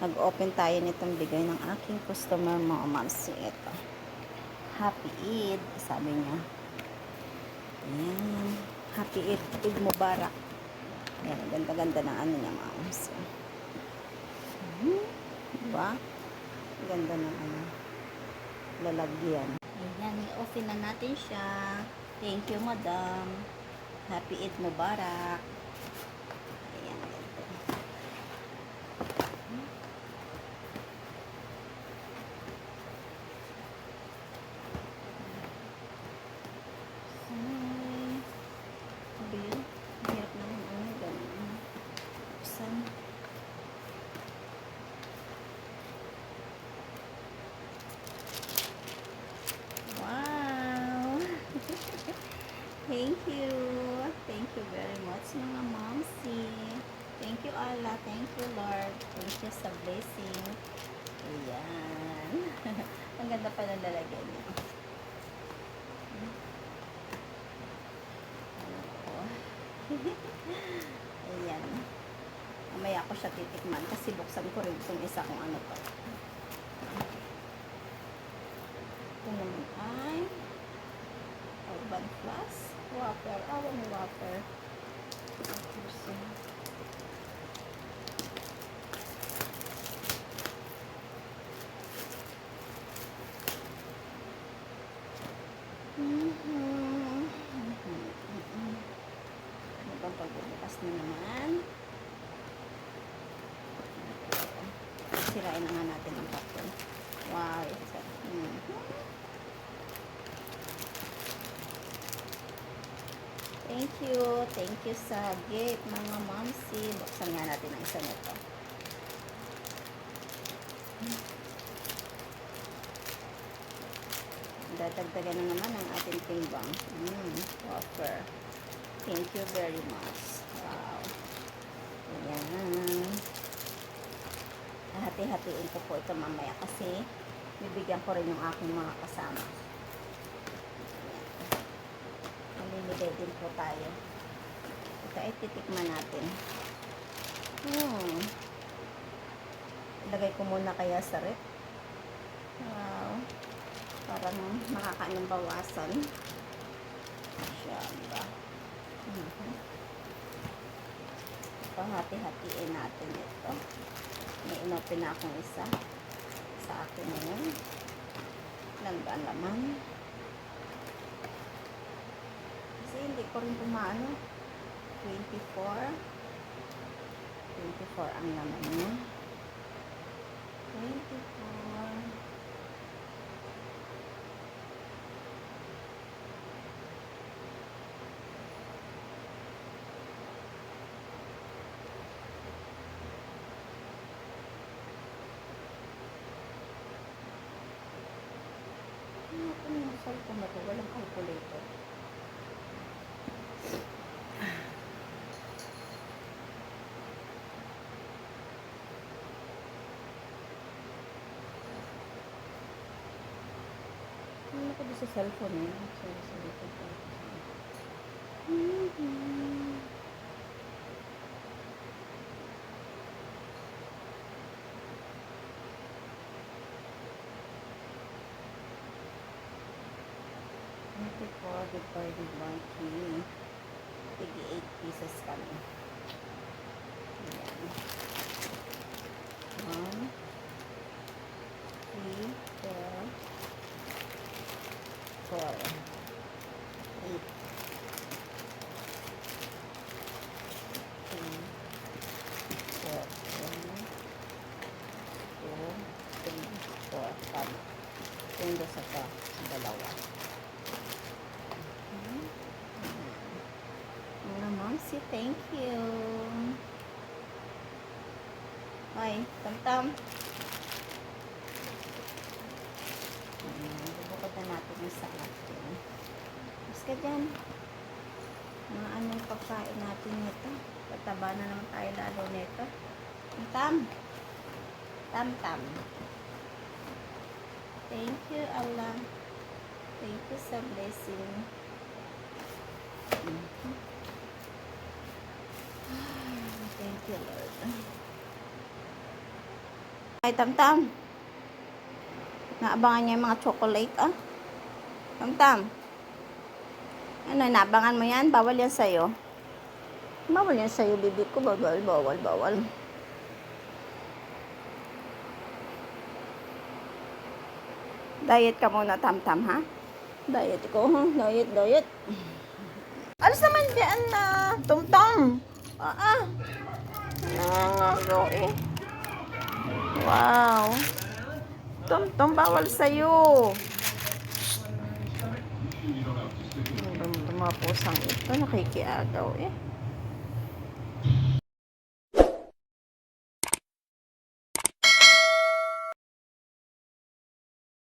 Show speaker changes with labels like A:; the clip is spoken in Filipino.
A: Nag-open tayo nitong bigay ng aking customer mga mamsi. Ito. Happy Eid, sabi niya. Ayan. Happy Eid. Eid Mubarak. Ayan, ganda-ganda ng ano niya mga mamsi. Hmm, diba? Ganda ng ano. Lalagyan. Ayan, i-open na natin siya. Thank you, madam. Happy Eid Mubarak. Ayan, ganito. Ay, sabi yun, hirap naman ano, ganun. Buksan. Wow! Thank you. Thank you very much mga momsi. Thank you Allah. Thank you Lord. Thank you sa blessing. Ayan. Ang ganda pa ng lalagyan niya. Ayan. Mamaya ko siya titikman kasi buksan ko rin itong isa kung ano to. Ito naman ay Urban Plus Wafer. Awan ni Wafer. Puso. Mhm. Mhm. Ano bang pagbubukas na naman? Sirain na nga natin ang papel. Wow, it's a, mhm. Thank you. Thank you sa gift, mga momsi. Buksan nga natin ang isa nito. Dadagdagan na naman ang ating timbang. Mm, offer. Thank you very much. Wow. Ayan. Hati-hatiin ko po ito mamaya kasi bibigyan ko rin yung aking mga kasama. Mamimigay din po tayo. Ito ay titikman natin. Hmm. Ilagay ko muna kaya sa rep. Wow. Parang makakain ng bawasan. Siyamba. Mhm. Pahati-hatiin natin ito. May inopen na akong isa. Sa akin ngayon. Ilan ba ang laman? Kasi hindi ko rin pumaano. 24. 24 ang laman niya. 24. Ano ko cellphone na to? Walang calculator. Ano ko sa cellphone eh? Sorry, sorry. sorry. Twenty-four divided by three. Tigil eight pieces kami. Ayan. One, three, four, four, eight, three, four, one, two, three, four, five. Yung sa to, sa dalawa. Mhm. Momsi, thank you. Ay, tamtam. Bubukod na natin yung sa atin. Mas ka dyan. Mga anong pagkain natin nito. Tataba na naman tayo lalo nito. Tam. Tam tam. Thank you, Allah. Thank you sa blessing. Mhm. Thank you, Lord. Ay, tam-tam. Naabangan niya yung mga chocolate, ah. Tam-tam. Ano, naabangan mo yan? Bawal yan sa'yo. Bawal yan sa'yo, bibig ko. Bawal, bawal, bawal. Diet ka muna, tam-tam, ha? Diet ko, ha? Diet, diet. Alis naman dyan na, tum-tam. Ah, ah. Nangangaro eh. Wow. Tum-tum, bawal sa'yo. Ba mga pusang ito? Nakikiagaw eh.